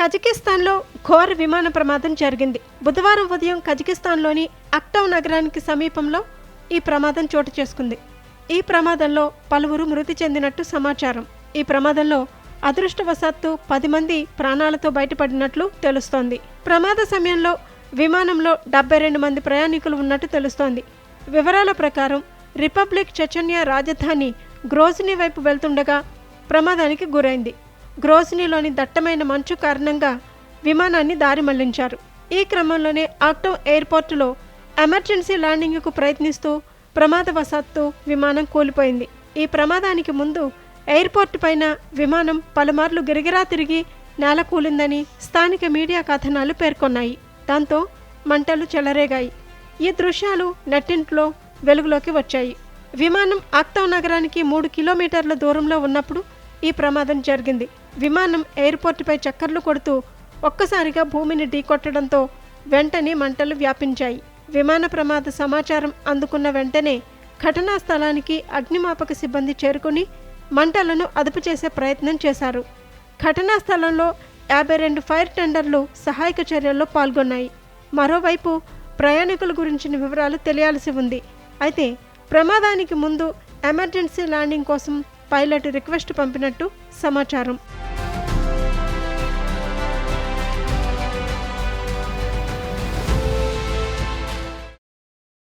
కజకిస్తాన్లో ఘోర విమాన ప్రమాదం జరిగింది. బుధవారం ఉదయం కజకిస్తాన్లోని అక్టవ్ నగరానికి సమీపంలో ఈ ప్రమాదం చోటు చేసుకుంది. ఈ ప్రమాదంలో పలువురు మృతి చెందినట్టు సమాచారం. ఈ ప్రమాదంలో అదృష్టవశాత్తు పది మంది ప్రాణాలతో బయటపడినట్లు తెలుస్తోంది. ప్రమాద సమయంలో విమానంలో డెబ్బై రెండు మంది ప్రయాణికులు ఉన్నట్టు తెలుస్తోంది. వివరాల ప్రకారం రిపబ్లిక్ చెచన్యా రాజధాని గ్రోజ్ని వైపు వెళ్తుండగా ప్రమాదానికి గురైంది. గ్రోజ్నీలోని దట్టమైన మంచు కారణంగా విమానాన్ని దారి మళ్ళించారు. ఈ క్రమంలోనే ఆక్టో ఎయిర్పోర్టులో ఎమర్జెన్సీ ల్యాండింగ్కు ప్రయత్నిస్తూ ప్రమాదవశాత్తు విమానం కూలిపోయింది. ఈ ప్రమాదానికి ముందు ఎయిర్పోర్ట్ పైన విమానం పలుమార్లు గిరిగిరా తిరిగి నేల కూలిందని స్థానిక మీడియా కథనాలు పేర్కొన్నాయి. దాంతో మంటలు చెలరేగాయి. ఈ దృశ్యాలు నెట్టింట్లో వెలుగులోకి వచ్చాయి. విమానం ఆక్తావ్ నగరానికి మూడు కిలోమీటర్ల దూరంలో ఉన్నప్పుడు ఈ ప్రమాదం జరిగింది. విమానం ఎయిర్పోర్టుపై చక్కర్లు కొడుతూ ఒక్కసారిగా భూమిని ఢీకొట్టడంతో వెంటనే మంటలు వ్యాపించాయి. విమాన ప్రమాద సమాచారం అందుకున్న వెంటనే ఘటనా స్థలానికి అగ్నిమాపక సిబ్బంది చేరుకుని మంటలను అదుపు చేసే ప్రయత్నం చేశారు. ఘటనా స్థలంలో యాభై రెండు ఫైర్ టెండర్లు సహాయక చర్యల్లో పాల్గొన్నాయి. మరోవైపు ప్రయాణికుల గురించిన వివరాలు తెలియాల్సి ఉంది. అయితే ప్రమాదానికి ముందు ఎమర్జెన్సీ ల్యాండింగ్ కోసం పైలట్ రిక్వెస్ట్ పంపినట్టు సమాచారం.